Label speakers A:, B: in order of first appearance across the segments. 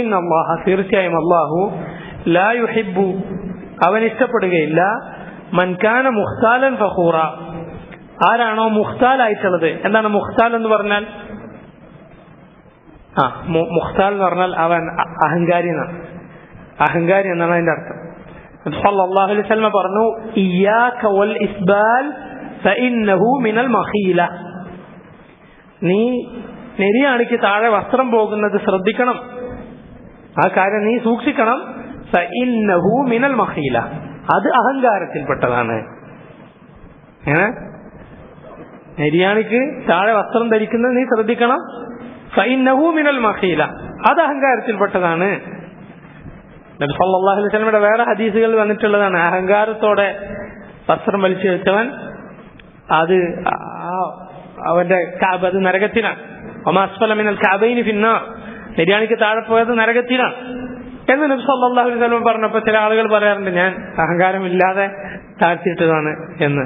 A: ഇന്ന അള്ളാഹ തീർച്ചയായും അള്ളാഹു ലാ യുഹിബു അവൻ ഇഷ്ടപ്പെടുകയില്ല. മൻകാന മുഖ്താലൻ ഫഹൂറ ആരാണോ മുഖ്താലായിട്ടുള്ളത്? എന്താണ് മുഖ്താൽ എന്ന് പറഞ്ഞാൽ? ആ മുഖ്താൽ എന്ന് പറഞ്ഞാൽ അവൻ അഹങ്കാരി എന്നാണ്. അഹങ്കാരി എന്നാണ് അതിന്റെ അർത്ഥം. സല്ലല്ലാഹു അലൈഹി വസല്ലം പറഞ്ഞു ഇയ്യാക വൽ ഇസ്ബാൽ ഫഇന്നഹു മിനൽ മഖീല നീ നെരിയാണിക്ക് താഴെ വസ്ത്രം പോകുന്നത് ശ്രദ്ധിക്കണം. ആ കാര്യം നീ സൂക്ഷിക്കണം. മിനൽ മഹീല. അത് അഹങ്കാരത്തിൽപ്പെട്ടതാണ്. ഏ? താഴെ വസ്ത്രം ധരിക്കുന്നത് നീ ശ്രദ്ധിക്കണം. സൈന്നഹു മിനൽ മഹീല. അത് അഹങ്കാരത്തിൽപ്പെട്ടതാണ്. അലൈഹി വസല്ലമയുടെ വേറെ ഹദീസുകൾ വന്നിട്ടുള്ളതാണ്. അഹങ്കാരത്തോടെ വസ്ത്രം വലിച്ചു വെച്ചവൻ അത് അവന്റെ അത് നരകത്തിനാണ്. ഒമാസ്ഫലമിനൽ കാബൈന് ഫിന്നാർ. നിര്യാണിക്ക് താഴെ പോയത് നരകത്തിലാണ്. എന്ന് നബി സല്ലല്ലാഹു അലൈഹി വസല്ലം പറഞ്ഞപ്പോൾ ചില ആളുകൾ പറയാറുണ്ട് ഞാൻ അഹങ്കാരമില്ലാതെ താഴ്ത്തിയിട്ടതാണ് എന്ന്.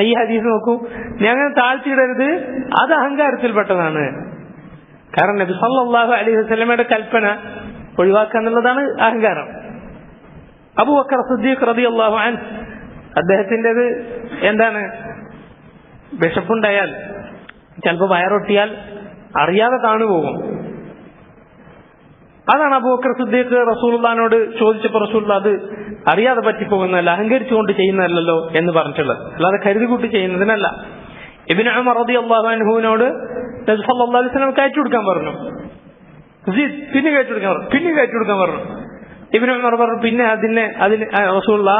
A: ഈ ഹദീസ് നോക്കൂ. ഞാൻ അങ്ങനെ താഴ്ത്തിയിടരുത് അത് അഹങ്കാരത്തിൽപ്പെട്ടതാണ്. കാരണം നബി സല്ലല്ലാഹു അലൈഹി വസല്ലമയുടെ കൽപ്പന ഒഴിവാക്കുക എന്നുള്ളതാണ് അഹങ്കാരം. അബൂബക്കർ സിദ്ദീഖ് റളിയല്ലാഹു അൻ അദ്ദേഹത്തിന്റെത് എന്താണ്? വിശപ്പുണ്ടായാൽ ചിലപ്പോൾ വയറൊട്ടിയാൽ അറിയാതെ താണു പോകും അതാണ് അബൂബക്കർ സിദ്ദീഖ് റസൂൽദാനോട് ചോദിച്ചപ്പോൾ റസൂൽ അത് അറിയാതെ പറ്റിപ്പോകുന്നതല്ല അഹങ്കരിച്ചുകൊണ്ട് ചെയ്യുന്നതല്ലല്ലോ എന്ന് പറഞ്ഞിട്ടുള്ളത്. അല്ലാതെ കരുതി കൂട്ടി ചെയ്യുന്നതിനല്ല. ഇബിന് ഉമർ അള്ളാഹുവിനോട് വസല്ലം കയറ്റി കൊടുക്കാൻ പറഞ്ഞു. പിന്നെ കയറ്റി കൊടുക്കാൻ പറഞ്ഞു പിന്നെ കയറ്റി കൊടുക്കാൻ പറഞ്ഞു. ഇബിന് ഉമർ പറഞ്ഞു പിന്നെ അതിനെ അതിന് റസൂള്ള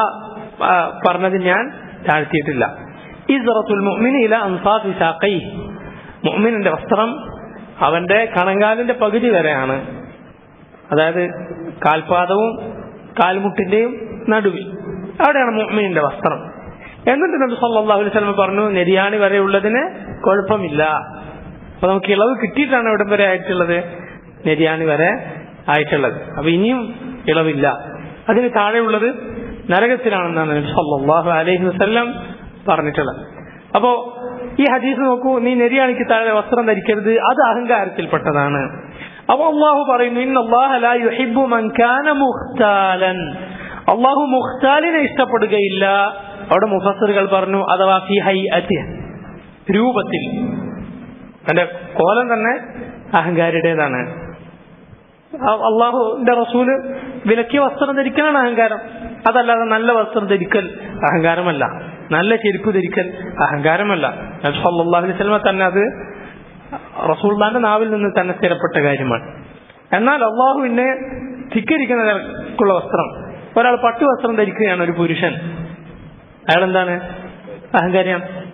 A: പറഞ്ഞത് ഞാൻ താഴ്ത്തിയിട്ടില്ല. ഇസ്റത്തുൽ മുഅ്മിനി ഇല അൻസാഫി സാഖൈ വസ്ത്രം അവന്റെ കണങ്കാലിന്റെ പകുതി വരെയാണ്. അതായത് കാൽപാദവും കാൽമുട്ടിന്റെയും നടുവിൽ. അവിടെയാണ് മുഅ്മിനിന്റെ വസ്ത്രം. എന്നിട്ട് നബി സല്ലല്ലാഹു അലൈഹി വസല്ലം പറഞ്ഞു നെരിയാണി വരെ ഉള്ളതിന് കുഴപ്പമില്ല. അപ്പൊ നമുക്ക് ഇളവ് കിട്ടിയിട്ടാണ് ഇവിടം വരെ ആയിട്ടുള്ളത്. നെരിയാണി വരെ ആയിട്ടുള്ളത്. അപ്പൊ ഇനിയും ഇളവില്ല. അതിന് താഴെയുള്ളത് നരകത്തിലാണെന്നാണ് നബി സല്ലാഹു അലൈഹി വസല്ലം പറഞ്ഞിട്ടുള്ളത്. അപ്പോ ഈ ഹദീസ് നോക്കൂ നീ നെരിയാണിക്ക് താഴെ വസ്ത്രം ധരിക്കരുത്. അത് അഹങ്കാരത്തിൽപ്പെട്ടതാണ്. അപ്പൊ അള്ളാഹു പറയുന്നു ഇന്ന് അല്ലാഹ ലാ യുഹിബ്ബു മൻ കാന മുഖ്താലൻ. അള്ളാഹു മുഖ്താലിനെ ഇഷ്ടപ്പെടുകയില്ല. അവിടെ മുഫസറുകൾ പറഞ്ഞു അഥവാ ഫി അത്യ രൂപത്തിൽ. തന്റെ കോലം തന്നെ അഹങ്കാരിയുടേതാണ്. അള്ളാഹു എന്റെ റസൂൽ വിലക്കിയ വസ്ത്രം ധരിക്കലാണ് അഹങ്കാരം. അതല്ലാതെ നല്ല വസ്ത്രം ധരിക്കൽ അഹങ്കാരമല്ല. നല്ല ചെരുപ്പ് ധരിക്കൽ അഹങ്കാരമല്ല. അലൈഹി തന്നെ അത് റസൂൽദാന്റെ നാവിൽ നിന്ന് തന്നെ സ്ഥിരപ്പെട്ട കാര്യമാണ്. എന്നാൽ അള്ളാഹുവിനെ ധിക്കരിക്കുന്ന നിലക്കുള്ള വസ്ത്രം ഒരാൾ പട്ടു വസ്ത്രം ധരിക്കുകയാണ് ഒരു പുരുഷൻ. അയാൾ എന്താണ് അഹങ്കാരിയാണ്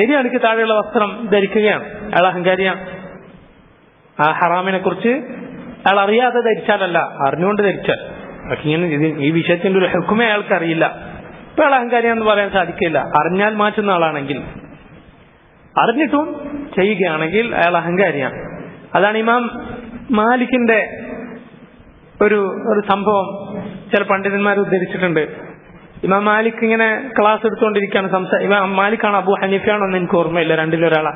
A: ശരിയാണിക്ക് താഴെയുള്ള വസ്ത്രം ധരിക്കുകയാണ്. അയാൾ അഹങ്കാരിയാണ്. ആ ഹറാമിനെ കുറിച്ച് അയാൾ അറിയാതെ ധരിച്ചാലല്ല അറിഞ്ഞുകൊണ്ട് ധരിച്ചാൽ. ഇങ്ങനെ ഈ വിഷയത്തിന്റെ ഒരു ഹെക്കുമേ അയാൾക്ക് അറിയില്ല. ഇപ്പൊ അയാൾ അഹങ്കാരിയാന്ന് പറയാൻ സാധിക്കില്ല. അറിഞ്ഞാൽ മാറ്റുന്ന ആളാണെങ്കിൽ. അറിഞ്ഞിട്ടും ചെയ്യുകയാണെങ്കിൽ അയാൾ അഹങ്കാരിയാണ്. അതാണ് ഇമാം മാലിക്കിന്റെ ഒരു ഒരു സംഭവം ചില പണ്ഡിതന്മാർ ഉദ്ധരിച്ചിട്ടുണ്ട്. ഇമാം മാലിക് ഇങ്ങനെ ക്ലാസ് എടുത്തുകൊണ്ടിരിക്കുകയാണ് സംസാരം ഇമാം മാലിക്കാണ് അബു ഹനീഫാണെന്ന് എനിക്ക് ഓർമ്മയില്ല രണ്ടിലൊരാളാ.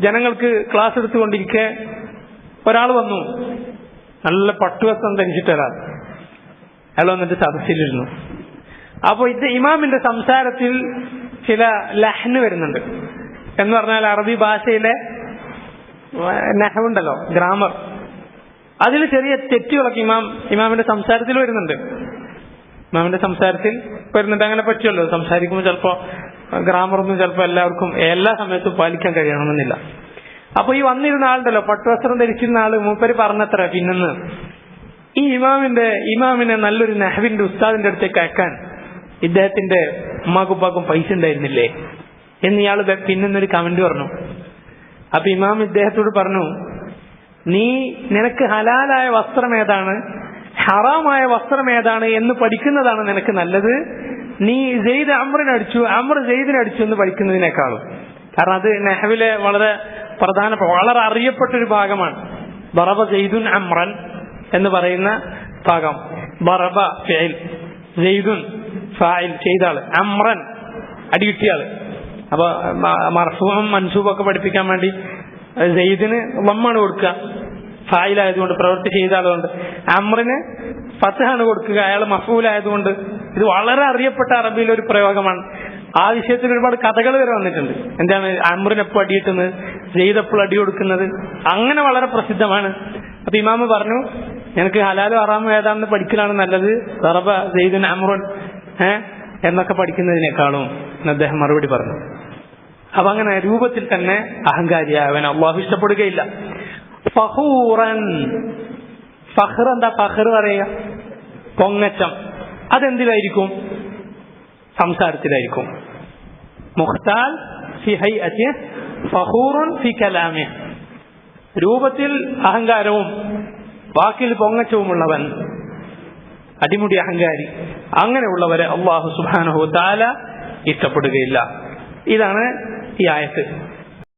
A: ജനങ്ങൾക്ക് ക്ലാസ് എടുത്തുകൊണ്ടിരിക്കെ ഒരാൾ വന്നു. നല്ല പട്ടുവസ്ത്രം ധരിച്ചിട്ട് ഒരാൾ. അയാൾ വന്നിട്ട് സദസ്സിലിരുന്നു. അപ്പോ ഇത് ഇമാമിന്റെ സംസാരത്തിൽ ചില ലഹ്ന് വരുന്നുണ്ട്. എന്ന് പറഞ്ഞാൽ അറബി ഭാഷയിലെ നെഹവുണ്ടല്ലോ ഗ്രാമർ. അതിൽ ചെറിയ തെറ്റുകളൊക്കെ ഇമാം ഇമാമിന്റെ സംസാരത്തിൽ വരുന്നുണ്ട്. ഇമാമിന്റെ സംസാരത്തിൽ വരുന്നുണ്ട്. അങ്ങനെ പറ്റുമല്ലോ. സംസാരിക്കുമ്പോൾ ചിലപ്പോ ഗ്രാമറൊന്നും ചിലപ്പോൾ എല്ലാവർക്കും എല്ലാ സമയത്തും പാലിക്കാൻ കഴിയണമെന്നില്ല. അപ്പൊ ഈ വന്നിരുന്ന ആളുണ്ടല്ലോ പട്ടുവസ്ത്രം ധരിച്ചിരുന്ന ആൾ മൂപ്പര് പറഞ്ഞത്ര പിന്നെന്ന്. ഈ ഇമാമിന്റെ ഇമാമിനെ നല്ലൊരു നെഹവിന്റെ ഉസ്താദിന്റെ അടുത്തേക്ക് അയക്കാൻ ഇദ്ദേഹത്തിന്റെ ഉമ്മാക്കുപ്പാക്കും പൈസ ഉണ്ടായിരുന്നില്ലേ? എന്ന് ഇയാൾ പിന്നൊരു കമന്റ് പറഞ്ഞു. അപ്പൊ ഇമാം ഇദ്ദേഹത്തോട് പറഞ്ഞു നീ നിനക്ക് ഹലാലായ വസ്ത്രം ഏതാണ്? ഹറാമായ വസ്ത്രം ഏതാണ് എന്ന് പഠിക്കുന്നതാണ് നിനക്ക് നല്ലത്? നീ ജെയ്ദ് അമ്രനടിച്ചു അമർ ജെയ്ദിനടിച്ചു എന്ന് പഠിക്കുന്നതിനേക്കാളും. കാരണം അത് നെഹവിലെ വളരെ പ്രധാനപ്പെട്ട വളരെ അറിയപ്പെട്ട ഒരു ഭാഗമാണ്. ബറബ ജെയ്ദുൻ അമ്രൻ എന്ന് പറയുന്ന ഭാഗം. ബറബ ഫെയിൽ ജെയ്ദുൻ ഫായിൽ ചെയ്ത ആൾ അമ്രൻ അടികിട്ടിയ ആൾ. അപ്പൊ മർഫൂം മൻസൂബൊക്കെ പഠിപ്പിക്കാൻ വേണ്ടി സെയ്ദിന് വമ്മാണ് കൊടുക്കുക. ഫായിലായതുകൊണ്ട് പ്രവൃത്തി ചെയ്ത ആളുകൊണ്ട് അമ്രിന് ഫത്താണ് കൊടുക്കുക. അയാൾ മഫൂലായതുകൊണ്ട്. ഇത് വളരെ അറിയപ്പെട്ട അറബിയിലെ ഒരു പ്രയോഗമാണ്. ആ വിഷയത്തിൽ ഒരുപാട് കഥകൾ വരെ വന്നിട്ടുണ്ട്. എന്താണ് അമ്രിനെപ്പോൾ അടിയിട്ടുന്നത് ജെയ്തപ്പോൾ അടി കൊടുക്കുന്നത്? അങ്ങനെ വളരെ പ്രസിദ്ധമാണ്. അപ്പൊ ഇമാമ് പറഞ്ഞു എനിക്ക് ഹലാലും അറാമും ഏതാണെന്ന് പഠിക്കലാണ് നല്ലത്. റബ സെയ്ദുൻ അമ്രുൻ ഏ എന്നൊക്കെ പഠിക്കുന്നതിനേക്കാളും അദ്ദേഹം മറുപടി പറഞ്ഞു. അപ്പൊ അങ്ങനെ രൂപത്തിൽ തന്നെ അഹങ്കാരിയാവൻ അള്ളാഹു ഇഷ്ടപ്പെടുകയില്ല. ഫഹൂറൻ. ഫഹർ എന്താ? ഫഹർ പറയുക. പൊങ്ങച്ചം. അതെന്തിലായിരിക്കും? സംസാരത്തിലായിരിക്കും. മുഖ്താൽ ഫി ഹൈഅത്തി ഫഹൂറുൻ ഫി കലാമി. രൂപത്തിൽ അഹങ്കാരവും വാക്കിൽ പൊങ്ങച്ചവുമുള്ളവൻ അടിമുടി അഹങ്കാരി അങ്ങനെയുള്ളവരെ അള്ളാഹു സുബാനഹു താല ഇഷ്ടപ്പെടുകയില്ല. ഇതാണ് ഈ ആയത്ത്